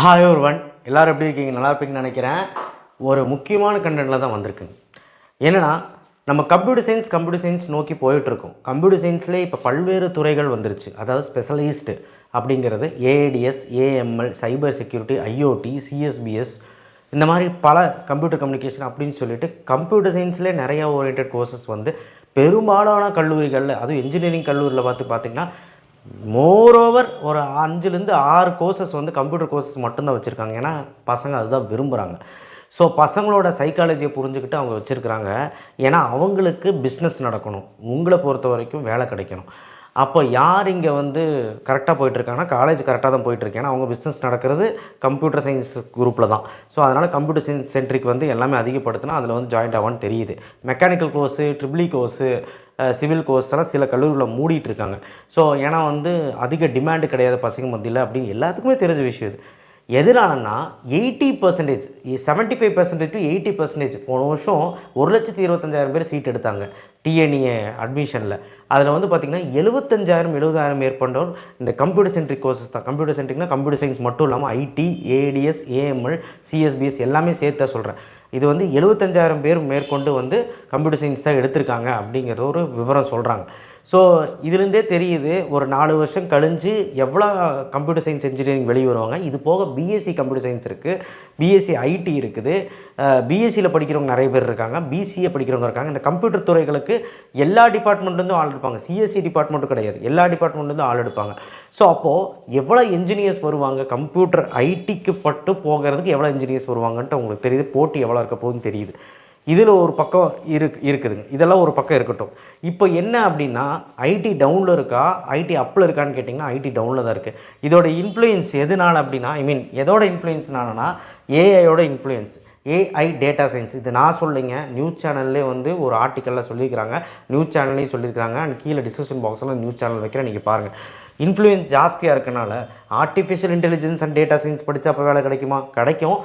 Hi ஒருவன் எல்லோரும் எப்படி இருக்கீங்க? நல்லா இருப்பீங்கன்னு நினைக்கிறேன். ஒரு முக்கியமான கண்டென்ட்டில் தான் வந்திருக்குங்க. என்னென்னா நம்ம கம்ப்யூட்டர் சயின்ஸ் கம்ப்யூட்டர் சயின்ஸ் நோக்கி போயிட்டுருக்கோம். கம்ப்யூட்டர் சயின்ஸ்லேயே இப்போ பல்வேறு துறைகள் வந்துருச்சு. அதாவது ஸ்பெஷலிஸ்ட்டு அப்படிங்கிறது AADS AML cyber security IoT CSBS இந்த மாதிரி பல கம்ப்யூட்டர் கம்யூனிகேஷன் அப்படின்னு சொல்லிட்டு கம்ப்யூட்டர் சயின்ஸ்லேயே நிறையா ஓரியன்ட் கோர்சஸ் வந்து பெரும்பாலான கல்லூரிகளில் அதுவும் இன்ஜினியரிங் கல்லூரியில் பார்த்து பார்த்திங்கன்னா மோரோவர் ஒரு அஞ்சுலேருந்து ஆறு கோர்சஸ் வந்து கம்ப்யூட்டர் கோர்சஸ் மட்டும்தான் வச்சுருக்காங்க. ஏன்னா பசங்க அதுதான் விரும்புகிறாங்க ஸோ பசங்களோட சைக்காலஜியை புரிஞ்சுக்கிட்டு அவங்க வச்சுருக்குறாங்க. ஏன்னா அவங்களுக்கு பிஸ்னஸ் நடக்கணும். உங்களை பொறுத்த வரைக்கும் வேலை கிடைக்கணும். அப்போ யார் இங்கே வந்து கரெக்டாக போயிட்டுருக்காங்கன்னா காலேஜ் கரெக்டாக தான் போயிட்டுருக்கேன் ஏன்னா அவங்க பிஸ்னஸ் நடக்கிறது கம்ப்யூட்டர் சயின்ஸ் குரூப்பில் தான். ஸோ அதனால் கம்ப்யூட்டர் சயின்ஸ் சென்ட்ரிக் வந்து எல்லாமே அதிகப்படுத்தினா அதில் வந்து ஜாயின்ட் ஆகும்னு தெரியுது. Mechanical course triple E course civil கோர்ஸ்லாம் சில கல்லூரிகளில் மூடிட்டு இருக்காங்க ஸோ ஏன்னா வந்து அதிக டிமாண்டு கிடையாது பசங்க மத்தியில் அப்படின்னு எல்லாத்துக்குமே தெரிஞ்ச விஷயம் இது. எதனாலன்னா eighty percentage seventy five percentage to eighty percentage போன வருஷம் ஒரு லட்சத்தி இருபத்தஞ்சாயிரம் பேர் சீட் எடுத்தாங்க டிஎன்இஏ அட்மிஷனில். அதில் வந்து பார்த்திங்கன்னா எழுபத்தஞ்சாயிரம் எழுபதாயிரம் மேற்பட்டோர் இந்த கம்ப்யூட்டர் சென்ட்ரிக் கோர்சஸ் தான். கம்ப்யூட்டர் சென்ட்ரிக்னா கம்ப்யூட்டர் சயின்ஸ் மட்டும் இல்லாமல் ஐடி ஏடிஎஸ் ஏஎம்எல் சிஎஸ்பிஎஸ் எல்லாமே சேர்த்து தான் சொல்கிறேன் இது வந்து எழுபத்தஞ்சாயிரம் பேர் மேற்கொண்டு வந்து கம்ப்யூட்டர் சயின்ஸ் தான் எடுத்திருக்காங்க அப்படிங்கிற ஒரு விவரம் சொல்கிறாங்க ஸோ இதுலேருந்தே தெரியுது ஒரு நாலு வருஷம் கழிஞ்சு எவ்வளோ கம்ப்யூட்டர் சயின்ஸ் இன்ஜினியரிங் வெளியே வருவாங்க இது போக பிஎஸ்சி கம்ப்யூட்டர் சயின்ஸ் இருக்குது. பிஎஸ்சி ஐடி இருக்குது பிஎஸ்சியில் படிக்கிறவங்க நிறைய பேர் இருக்காங்க பிசிஏ படிக்கிறவங்க இருக்காங்க. இந்த கம்ப்யூட்டர் துறைகளுக்கு எல்லா டிபார்ட்மெண்ட்லேருந்தும் ஆள் எடுப்பாங்க. சிஎஸ்சி டிபார்ட்மெண்ட்டும் கிடையாது எல்லா டிபார்ட்மெண்ட்லேருந்தும் ஆள் எடுப்பாங்க. ஸோ அப்போது எவ்வளோ இன்ஜினியர்ஸ் வருவாங்க? கம்ப்யூட்டர் ஐடிக்கு பட்டு போகிறதுக்கு எவ்வளோ இன்ஜினியர்ஸ் வருவாங்கன்ட்டு உங்களுக்கு தெரியுது போட்டி எவ்வளோ இருக்க போகுதுன்னு தெரியுது. இதில் ஒரு பக்கம் இரு இருக்குதுங்க. இதெல்லாம் ஒரு பக்கம் இருக்கட்டும். இப்போ என்ன அப்படின்னா ஐடி டவுனில் இருக்கா? ஐடி அப்பில் இருக்கான்னு கேட்டிங்கன்னா ஐடி டவுனில் தான் இருக்குது இதோட இன்ஃப்ளூயன்ஸ் எதனால அப்படின்னா ஐ மீன் எதோட இன்ஃப்ளூயன்ஸ்னாலனா ஏஐயோட இன்ஃப்ளூயன்ஸ் ஏஐ டேட்டா சயின்ஸ் இது நான் சொல்லிங்க. நியூஸ் சேனல்லே வந்து ஒரு ஆர்டிக்கலில் சொல்லியிருக்கிறாங்க. நியூஸ் சேனல்லையும் சொல்லியிருக்காங்க அண்ட் கீழே டிஸ்கிரிப்ஷன் பாக்ஸில் நியூஸ் சேனல் வைக்கிறேன். நீங்கள் பாருங்கள் இன்ஃப்ளூயன்ஸ் ஜாஸ்தியாக இருக்கனால artificial intelligence and data science படித்தா அப்போ வேலை கிடைக்குமா? கிடைக்கும்.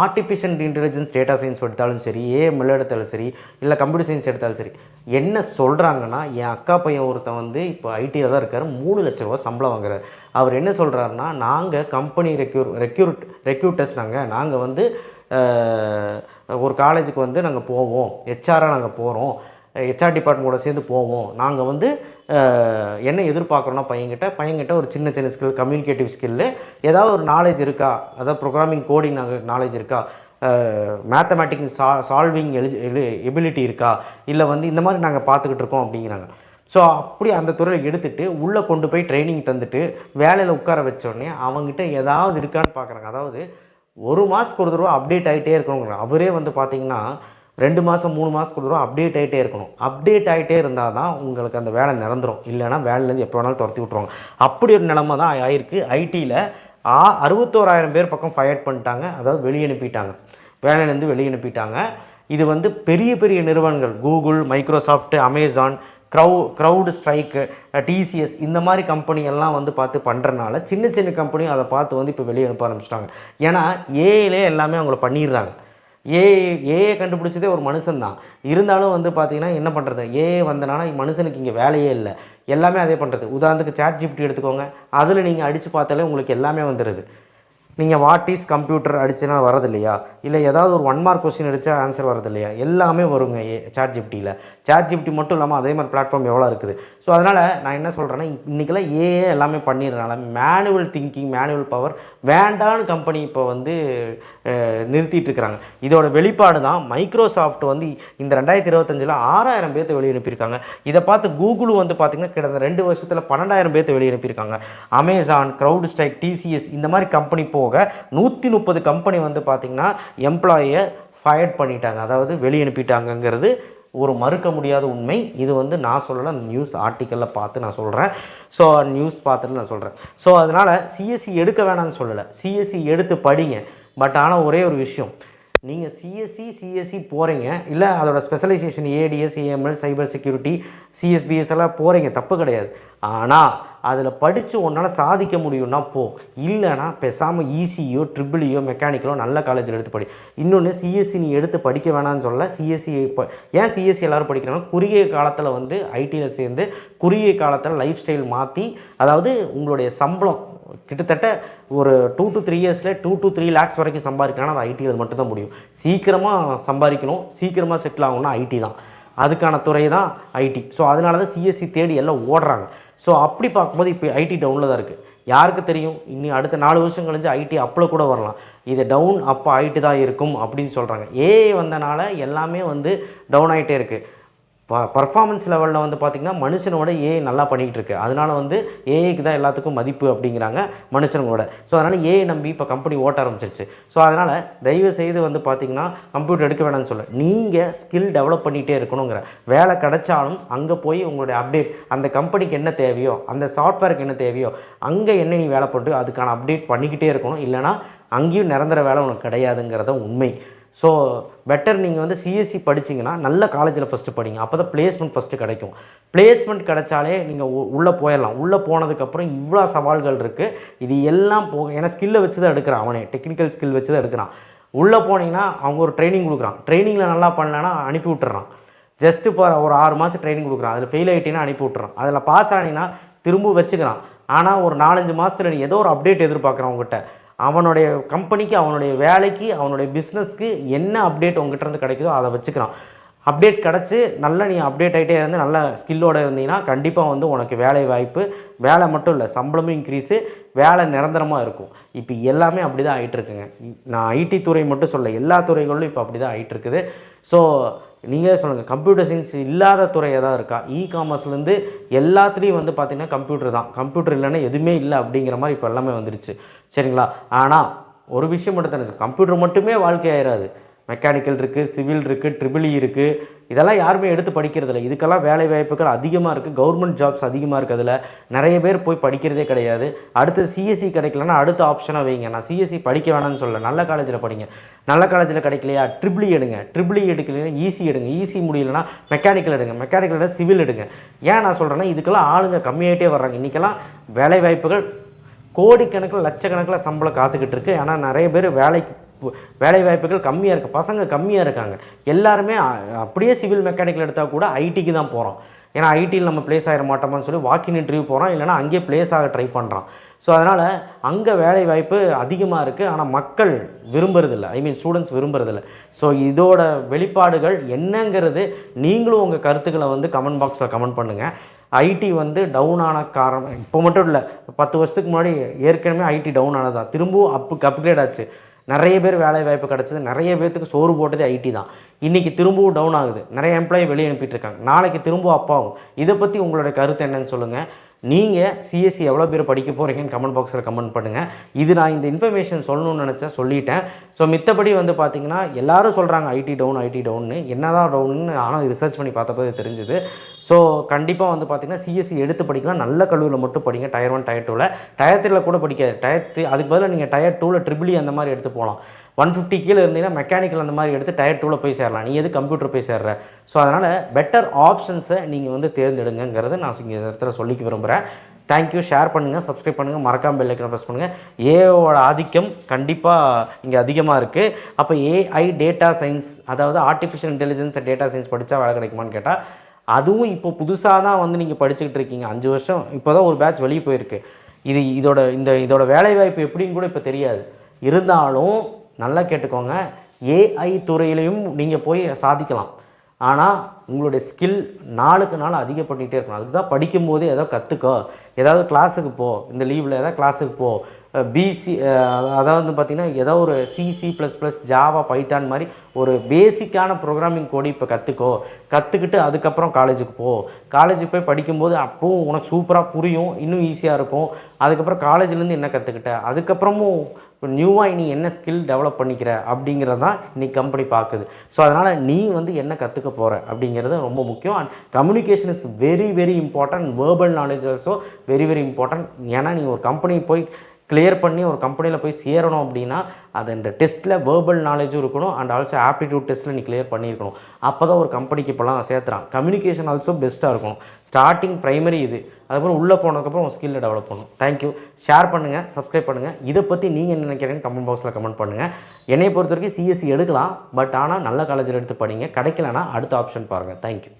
ஆர்டிஃபிஷியல் இன்டெலிஜென்ஸ் டேட்டா சயின்ஸ் எடுத்தாலும் சரி ஏ மில் எடுத்தாலும் சரி இல்லை கம்ப்யூட்டர் சயின்ஸ் எடுத்தாலும் சரி என்ன சொல்கிறாங்கன்னா என் அக்கா பையன் ஒருத்தன் வந்து இப்போ ஐடியில் தான் இருக்கார். மூணு லட்ச ரூபா சம்பளம் வாங்குறாரு. அவர் என்ன சொல்கிறாருன்னா நாங்கள் கம்பெனி ரெக்யூர் ரெக்யூட் ரெக்யூட்டர்ஸ் நாங்கள் நாங்கள் வந்து ஒரு காலேஜுக்கு வந்து நாங்கள் போவோம். ஹெச்ஆராக நாங்கள் போகிறோம் ஹெச்ஆர் டிபார்ட்மெண்ட்டோட சேர்ந்து போவோம். நாங்கள் வந்து என்ன எதிர்பார்க்குறோன்னா பையன்கிட்ட பையன்கிட்ட ஒரு சின்ன சின்ன ஸ்கில் கம்யூனிகேட்டிவ் ஸ்கில்லு ஏதாவது ஒரு நாலேஜ் இருக்கா? அதாவது ப்ரோக்ராமிங் கோடிங் நாங்கள் நாலேஜ் இருக்கா? மேத்தமேட்டிக்ஸ் சா சால்விங் எலி எபிலிட்டி இருக்கா? இல்லை வந்து இந்த மாதிரி நாங்கள் பார்த்துக்கிட்டு இருக்கோம் அப்படிங்கிறாங்க. ஸோ அப்படி அந்த துறையில் எடுத்துட்டு உள்ளே கொண்டு போய் ட்ரைனிங் தந்துட்டு வேலையில் உட்கார வச்சோடனே அவங்ககிட்ட ஏதாவது இருக்கான்னு பார்க்குறாங்க அதாவது ஒரு மாதத்துக்கு ஒரு தடவை அப்டேட் ஆகிட்டே இருக்கணுங்கிற அவரே வந்து பார்த்தீங்கன்னா ரெண்டு மாதம் மூணு மாதத்துக்கு ஒரு தடவை அப்டேட் ஆகிட்டே இருக்கணும். அப்டேட் ஆகிட்டே இருந்தால் தான் உங்களுக்கு அந்த வேலை நிரந்தரும். இல்லைனா வேலையிலேருந்து எப்போ வேணாலும் துரத்தி விட்ருவாங்க அப்படி ஒரு நிலமை தான் ஆயிருக்கு. ஐடியில் ஆ அறுபத்தோராயிரம் பேர் பக்கம் ஃபயர் பண்ணிட்டாங்க. அதாவது வெளியனுப்பிட்டாங்க வேலையிலேருந்து வெளியனுப்பிட்டாங்க இது வந்து பெரிய பெரிய நிறுவனங்கள். கூகுள் மைக்ரோசாஃப்ட் அமேசான் க்ரௌ க்ரௌடு ஸ்ட்ரைக்கு டிசிஎஸ் இந்த மாதிரி கம்பெனி எல்லாம் வந்து பார்த்து பண்ணுறனால சின்ன சின்ன கம்பெனியும் அதை பார்த்து வந்து இப்போ வெளியே அனுப்ப ஆரம்பிச்சிட்டாங்க. ஏன்னா ஏஐலே எல்லாமே அவங்கள பண்ணிடுறாங்க. ஏ ஏஐ கண்டுபிடிச்சதே ஒரு மனுஷன்தான். இருந்தாலும் வந்து பார்த்தீங்கன்னா என்ன பண்ணுறது ஏஐ வந்தனால மனுஷனுக்கு இங்கே வேலையே இல்லை. எல்லாமே அதே பண்ணுறது உதாரணத்துக்கு சாட் ஜிபிடி எடுத்துக்கோங்க. அதில் நீங்கள் அடித்து பார்த்தாலே உங்களுக்கு எல்லாமே வந்துடுது நீங்கள் வாட் இஸ் கம்ப்யூட்டர் அடிச்சுனா வரது இல்லையா இல்லை ஏதாவது ஒரு ஒன் மார்க் கொஸ்டின் அடித்தா ஆன்சர் வரது இல்லையா எல்லாமே வருங்க ஏ சாட் ஜிப்டியில் சாட் ஜிப்டி மட்டும் இல்லாமல் அதே மாதிரி பிளாட்ஃபார்ம் எவ்வளோ இருக்குது? ஸோ அதனால் நான் என்ன சொல்கிறேன்னா இன்றைக்கெல்லாம் ஏஏ எல்லாமே பண்ணிடுறனால மேனுவல் திங்கிங் மேனுவல் பவர் வேண்டான்னு கம்பெனி இப்போ வந்து நிறுத்திட்டு இருக்கிறாங்க. இதோட வெளிப்பாடு தான் மைக்ரோசாஃப்ட் வந்து இந்த ரெண்டாயிரத்தி இருபத்தஞ்சில் ஆறாயிரம் பேர்த்தை வெளியனுப்பியிருக்காங்க. இதை பார்த்து கூகுள் வந்து பார்த்திங்கன்னா கிட்டத்தட்ட ரெண்டு வருஷத்தில் பன்னெண்டாயிரம் பேர்த்தை வெளியனுப்பியிருக்காங்க. அமேசான் க்ரௌட் ஸ்ட்ரைக் டிசிஎஸ் இந்த மாதிரி கம்பெனி போக நூற்றி முப்பது கம்பெனி வந்து பார்த்திங்கன்னா எம்ப்ளாயியை ஃபயர்ட் பண்ணிட்டாங்க. அதாவது வெளியனுப்பிட்டாங்கங்கிறது ஒரு மறுக்க முடியாத உண்மை. இது வந்து நான் சொல்லலை நியூஸ் ஆர்டிக்கலில் பார்த்து நான் சொல்கிறேன் ஸோ நியூஸ் பார்த்துட்டு நான் சொல்கிறேன் ஸோ அதனால் சிஎஸ்சி எடுக்க வேணாம்னு சொல்லலை. சிஎஸ்சி எடுத்து படிங்க. பட் ஆனால் ஒரே ஒரு விஷயம். நீங்கள் சிஎஸ்சி சிஎஸ்சி போகிறீங்க இல்லை அதோட specialisation ADS AML cyber security CSBS எல்லாம் போகிறீங்க தப்பு கிடையாது. ஆனால் அதில் படித்து உன்னால் சாதிக்க முடியும்னா போ. இல்லைன்னா பேசாமல் ஈசியோ ட்ரிபிளியோ மெக்கானிக்கலோ நல்ல காலேஜில் எடுத்து படி. இன்னொன்று சிஎஸ்சி நீ எடுத்து படிக்க வேணாம்னு சொல்ல. சிஎஸ்சி இப்போ ஏன் சிஎஸ்சி எல்லோரும் படிக்கிறாங்கன்னா குறுகிய காலத்தில் வந்து ஐடியில் சேர்ந்து குறுகிய காலத்தில் லைஃப் ஸ்டைல் மாற்றி அதாவது உங்களுடைய சம்பளம் கிட்டத்தட்ட ஒரு டூ டு த்ரீ இயர்ஸில் டூ டு த்ரீ லேக்ஸ் வரைக்கும் சம்பாதிக்கணும்னா அது ஐடியில் மட்டும்தான் முடியும். சீக்கிரமாக சம்பாதிக்கணும் சீக்கிரமாக செட்டில் ஆகணும்னா ஐடி தான். அதுக்கான துறை தான் ஐடி ஸோ அதனால தான் சிஎஸ்சி தேடி எல்லாம் ஓடுறாங்க. ஸோ அப்படி பார்க்கும்போது இப்போ ஐடி டவுனில் தான் இருக்குது யாருக்கு தெரியும்? இனி அடுத்த நாலு வருஷம் கழிஞ்சு ஐடி அப்பில் கூட வரலாம். இது டவுன் அப்போ ஆகிட்டு தான் இருக்கும் அப்படின்னு சொல்கிறாங்க ஏஐ வந்தனால எல்லாமே வந்து டவுன் ஆகிட்டே இருக்குது பர்ஃபார்மன்ஸ் லெவலில் வந்து பார்த்திங்கன்னா மனுஷனோட ஏஐ நல்லா பண்ணிக்கிட்டு இருக்கு அதனால் வந்து ஏஐக்கு தான் எல்லாத்துக்கும் மதிப்பு அப்படிங்கிறாங்க மனுஷனோட ஸோ அதனால் ஏஐ நம்பி இப்போ கம்பெனி ஓட்ட ஆரம்பிச்சிருச்சு. ஸோ அதனால் தயவு செய்து வந்து பார்த்திங்கன்னா கம்ப்யூட்டர் எடுக்க வேணாம்னு சொல்ல. நீங்கள் ஸ்கில் டெவலப் பண்ணிகிட்டே இருக்கணுங்கிற. வேலை கிடைச்சாலும் அங்கே போய் உங்களுடைய அப்டேட் அந்த கம்பெனிக்கு என்ன தேவையோ அந்த சாஃப்ட்வேருக்கு என்ன தேவையோ அங்கே என்ன நீ வேலை போட்டு அதுக்கான அப்டேட் பண்ணிக்கிட்டே இருக்கணும். இல்லைனா அங்கேயும் நிரந்தர வேலை உனக்கு கிடையாதுங்கிறத உண்மை. ஸோ பெட்டர் நீங்கள் வந்து சிஎஸ்சி படிச்சிங்கன்னா நல்ல காலேஜில் ஃபஸ்ட்டு படிங்க. அப்போ தான் பிளேஸ்மெண்ட் ஃபஸ்ட்டு கிடைக்கும். பிளேஸ்மெண்ட் கிடைச்சாலே நீங்கள் உள்ளே போயிடலாம். உள்ளே போனதுக்கப்புறம் இவ்வளோ சவால்கள் இருக்குது இது எல்லாம் போக ஏன்னா ஸ்கில்லை வச்சு தான் எடுக்கிறான் அவனே. டெக்னிக்கல் ஸ்கில் வச்சு தான் எடுக்கிறான். உள்ளே போனீங்கன்னா அவங்க ஒரு ட்ரைனிங் கொடுக்குறான். ட்ரைனிங்கில் நல்லா பண்ணலன்னா அனுப்பி விட்டுறான். ஜஸ்ட்டு இப்போ ஒரு ஆறு மாதம் ட்ரைனிங் கொடுக்குறான். அதில் ஃபெயில் ஆகிட்டீங்கன்னா அனுப்பி விட்டுறான். அதில் பாஸ் ஆனீங்கன்னா திரும்ப வச்சுக்கிறான். ஆனால் ஒரு நாலஞ்சு மாதத்தில் நீ ஏதோ ஒரு அப்டேட் எதிர்பார்க்குறான் உங்ககிட்ட. அவனுடைய கம்பெனிக்கு அவனுடைய வேலைக்கு அவனுடைய பிஸ்னஸ்க்கு என்ன அப்டேட் உங்ககிட்ட இருந்து கிடைக்குதோ அதை வச்சுக்கிறான். அப்டேட் கிடச்சி நல்லா நீ அப்டேட் ஆகிட்டே இருந்து நல்ல ஸ்கில்லோடு இருந்தீங்கன்னா கண்டிப்பாக வந்து உனக்கு வேலை வாய்ப்பு வேலை மட்டும் இல்லை சம்பளமும் இன்க்ரீஸு வேலை நிரந்தரமாக இருக்கும். இப்போ எல்லாமே அப்படி தான் ஆகிட்டுருக்குங்க நான் ஐடி துறை மட்டும் சொல்ல எல்லா துறைகளிலும் இப்போ அப்படி தான் ஆகிட்டுருக்குது ஸோ நீங்களே சொல்லுங்கள் கம்ப்யூட்டர் சயின்ஸ் இல்லாத துறை எதாவது இருக்கா? இ காமர்ஸ்லேருந்து எல்லாத்துலேயும் வந்து பார்த்திங்கன்னா கம்ப்யூட்டர் தான். கம்ப்யூட்டர் இல்லைன்னா எதுவுமே இல்லை அப்படிங்கிற மாதிரி இப்போ எல்லாமே வந்துருச்சு. சரிங்களா? ஆனால் ஒரு விஷயம் மட்டும் தானே கம்ப்யூட்டர் மட்டுமே வாழ்க்கை ஆயிடாது மெக்கானிக்கல் இருக்குது சிவில் இருக்குது ட்ரிபிள் e இருக்குது இதெல்லாம் யாருமே எடுத்து படிக்கிறதில்ல. இதுக்கெல்லாம் வேலை வாய்ப்புகள் அதிகமாக இருக்குது கவர்மெண்ட் ஜாப்ஸ் அதிகமாக இருக்கிறதுல நிறைய பேர் போய் படிக்கிறதே கிடையாது. அடுத்து சிஎஸ்சி கிடைக்கலன்னா அடுத்த ஆப்ஷனாக வைங்க. நான் சிஎஸ்சி படிக்க வேணாம்னு சொல்ல நல்ல காலேஜில் படிங்க. நல்ல காலேஜில் கிடைக்கலையா? ட்ரிபிளி எடுங்க. ட்ரிபிளி எடுக்கலைன்னா ஈஸி எடுங்க. ஈஸி முடியலன்னா மெக்கானிக்கல் எடுங்க. மெக்கானிக்கல் சிவில் எடுங்க. ஏன் நான் சொல்கிறேன்னா இதுக்கெல்லாம் ஆளுங்க கம்மியாகிட்டே வர்றாங்க. இன்றைக்கெல்லாம் வேலை வாய்ப்புகள் கோடிக்கணக்கில் லட்சக்கணக்கில் சம்பளம் காத்துக்கிட்டு இருக்கு. ஆனால் நிறைய பேர் வேலைக்கு வேலை வாய்ப்புகள் கம்மியாக இருக்குது பசங்க கம்மியாக இருக்காங்க. எல்லாருமே அப்படியே சிவில் மெக்கானிக்கல் எடுத்தால் கூட ஐடிக்கு தான் போகிறோம் ஏன்னா ஐடியில் நம்ம ப்ளேஸ் ஆகிட மாட்டோமான்னு சொல்லி வாக்கின் இன்டர்வியூ போகிறோம் இல்லைனா அங்கேயே ப்ளேஸ் ஆக ட்ரை பண்ணுறோம் ஸோ அதனால் அங்கே வேலை வாய்ப்பு அதிகமாக இருக்குது ஆனால் மக்கள் விரும்புறதில்ல. ஐ மீன் ஸ்டூடெண்ட்ஸ் விரும்புறதில்ல. ஸோ இதோட வெளிப்பாடுகள் என்னங்கிறது நீங்களும் உங்கள் கருத்துக்களை வந்து கமெண்ட் பாக்ஸில் கமெண்ட் பண்ணுங்கள் ஐடி வந்து டவுன் ஆன காரணம் இப்போ மட்டும் இல்லை பத்து வருஷத்துக்கு முன்னாடி ஏற்கனவே ஐடி டவுன் ஆனதா? திரும்பவும் அப்புக்கு அப்கிரேட் ஆச்சு. நிறைய பேர் வேலை வாய்ப்பு கிடச்சிது நிறைய பேர்த்துக்கு சோறு போட்டதே ஐடி தான். இன்றைக்கி திரும்பவும் டவுன் ஆகுது. நிறைய எம்ப்ளாயி வெளியே அனுப்பிட்டு இருக்காங்க. நாளைக்கு திரும்பவும் அப்பாகும் இதை பற்றி உங்களுடைய கருத்து என்னன்னு சொல்லுங்கள் நீங்கள் சிஎஸ்சி எவ்வளோ பேர் படிக்க போகிறீங்கன்னு கமெண்ட் பாக்ஸில் கமெண்ட் பண்ணுங்கள் இது நான் இந்த இன்ஃபர்மேஷன் சொல்லணும்னு நினச்சேன் சொல்லிட்டேன். ஸோ மித்தபடி வந்து பார்த்தீங்கன்னா எல்லாரும் சொல்கிறாங்க ஐடி டவுன் ஐடி டவுன்னு என்னதான் டவுன்னு ஆனால் ரிசர்ச் பண்ணி பார்த்தப்போ தெரிஞ்சுது. ஸோ கண்டிப்பாக வந்து பார்த்தீங்கன்னா சிஎஸ்சி எடுத்து படிக்கலாம். நல்ல கல்லூரியில் மட்டும் படிங்க. டயர் ஒன் டயர் டூவில் டயர் த்ரீல கூட படிக்காது. டயர் த்ரீ அதுக்கு பதிலாக நீங்கள் டயர் டூவில் ட்ரிபிளி e அந்த மாதிரி எடுத்து போகலாம் ஒன் ஃபிஃப்டி கீழே இருந்தீங்கன்னா மெக்கானிக்கல் அந்த மாதிரி எடுத்து டயர் டூவில் போய் சேரலாம். நீ எது கம்ப்யூட்டர் போய் சேர்ற? ஸோ அதனால் பெட்டர் ஆப்ஷன்ஸை நீங்கள் வந்து தேர்ந்தெடுங்கிறத நான் இங்கே இந்த இடத்துல சொல்லிக்க விரும்புகிறேன் தேங்க்யூ ஷேர் பண்ணுங்கள் சப்ஸ்கிரைப் பண்ணுங்கள் மறக்காம பெல் ஐக்கனை ப்ரெஸ் பண்ணுங்கள் ஏஓட ஆதிக்கம் கண்டிப்பாக இங்கே அதிகமாக இருக்குது அப்போ ஏஐ டேட்டா சயின்ஸ் அதாவது ஆர்டிஃபிஷியல் இன்டெலிஜென்ஸ் டேட்டா சயின்ஸ் படித்தா வேலை கிடைக்குமான்னு கேட்டால் அதுவும் இப்போ புதுசாக தான் வந்து நீங்கள் படிச்சுக்கிட்டு இருக்கீங்க. அஞ்சு வருஷம் இப்போ தான் ஒரு பேட்ச் வெளியே போயிருக்கு. இது இதோட இந்த இதோட வேலைவாய்ப்பு எப்படின்னு கூட இப்போ தெரியாது. இருந்தாலும் நல்லா கேட்டுக்கோங்க. ஏஐ துறையிலையும் நீங்கள் போய் சாதிக்கலாம். ஆனால் உங்களுடைய ஸ்கில் நாளுக்கு நாள் அதிகப்பட்டுகிட்டே இருக்கணும். அதுக்கு தான் படிக்கும்போது ஏதோ கற்றுக்கோ ஏதாவது கிளாஸுக்கு போ. இந்த லீவில் ஏதாவது கிளாஸுக்கு போ. பிசி அதாவது வந்து பார்த்திங்கன்னா ஏதோ ஒரு C plus plus Java Python மாதிரி ஒரு பேசிக்கான ப்ரோக்ராமிங் கோடி இப்போ கற்றுக்கோ கற்றுக்கிட்டு அதுக்கப்புறம் காலேஜுக்கு போ. காலேஜுக்கு போய் படிக்கும்போது அப்போவும் உனக்கு சூப்பராக புரியும். இன்னும் ஈஸியாக இருக்கும். அதுக்கப்புறம் காலேஜ்லேருந்து என்ன கற்றுக்கிட்ட அதுக்கப்புறமும் இப்போ நியூவாக நீ என்ன ஸ்கில் டெவலப் பண்ணிக்கிற அப்படிங்கிறது தான் நீ கம்பெனி பார்க்குது. ஸோ அதனால் நீ வந்து என்ன கற்றுக்க போகிற அப்படிங்கிறது ரொம்ப முக்கியம். And communication is very very important verbal knowledge also very very important ஏன்னா நீ ஒரு கம்பெனி போய் கிளியர் பண்ணி ஒரு கம்பெனியில் போய் சேரணும் அப்படின்னா அது இந்த டெஸ்ட்டில் வேர்பல் நாலேஜும் இருக்கணும் அண்ட் ஆல்சோ ஆப்டிடியூட் டெஸ்ட்டில் நீ கிளியர் பண்ணியிருக்கணும். அப்போ தான் ஒரு கம்பெனிக்கு இப்போலாம் சேர்த்துறான் கம்யூனிகேஷன் ஆல்சோ பெஸ்ட்டாக இருக்கணும். ஸ்டார்டிங் ப்ரைமரி இது. அதுக்கப்புறம் உள்ளே போனதுக்கப்புறம் உங்கள் ஸ்கில்லை டெவலப் பண்ணும் தேங்க்யூ ஷேர் பண்ணுங்கள் சப்ஸ்கிரைப் பண்ணுங்கள் இதை பற்றி நீங்கள் என்ன நினைக்கிறீங்கன்னு கமெண்ட் பாக்ஸில் கமெண்ட் பண்ணுங்கள் என்னை பொறுத்த வரைக்கும் சிஎஸ்சி எடுக்கலாம் பட் ஆனால் நல்ல காலேஜில் எடுத்து படிங்க. கிடைக்கலனா அடுத்த ஆப்ஷன் பாருங்கள் தேங்க்யூ